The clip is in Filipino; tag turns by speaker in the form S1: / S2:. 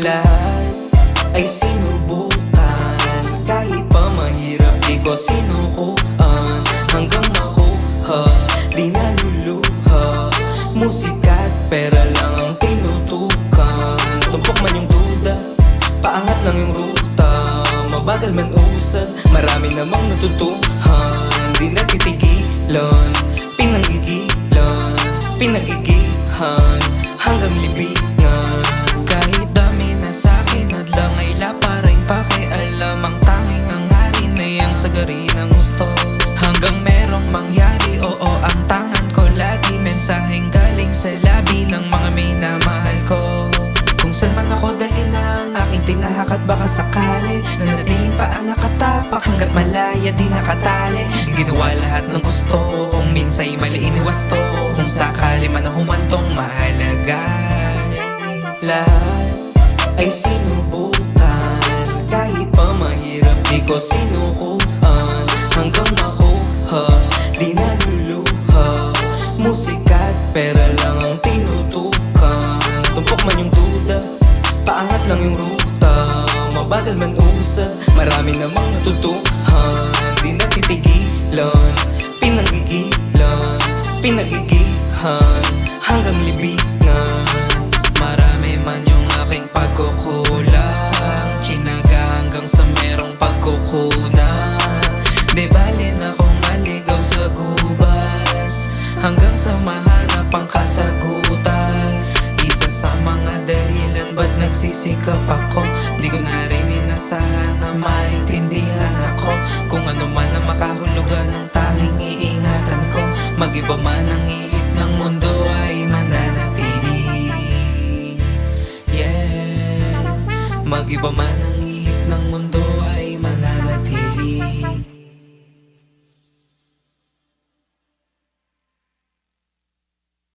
S1: Lahat ay sinubukan. Kahit pa mahirap di ko sinukuan Hanggang makuha, di naluluha. Musika at pera lang ang tinutukan. Tumpok man yung duda, paangat lang yung ruta. Mabagal man usad, marami namang natutuhan. Di natitigilan, pinanggigilan na yang sagari ng gusto. Hanggang merong mangyari, oo ang tangan ko lagi Mensaheng galing sa labi ng mga minamahal ko. Kung saan man ako dali na ang aking tinahakat baka sakali Nanatiling pa ang nakatapak hanggat malaya di nakatali. Ginawa lahat ng gusto kung minsa'y mali iniwasto Kung sakali man na humantong mahalaga Lahat ay sinubukan Kahit pa mahirap di ko sinukuan Hanggang makuha, di naluluha. Musika at pera lang ang tinutukan. Tumpok man yung duda, paangat lang yung ruta. Mabagal man usad, marami namang natutuhan. Di natitigilan, pinanggigilan Pinagigihan, hanggang libingan Hanggang sa mahanap ang kasagutan. Isa sa mga dahilan ba't nagsisikap ako Di ko na rin inasahan na maintindihan ako. Kung ano man ang makahulugan ng tanging iingatan ko Magiba man ang ihip ng mundo ay mananatili. Yeah Magiba man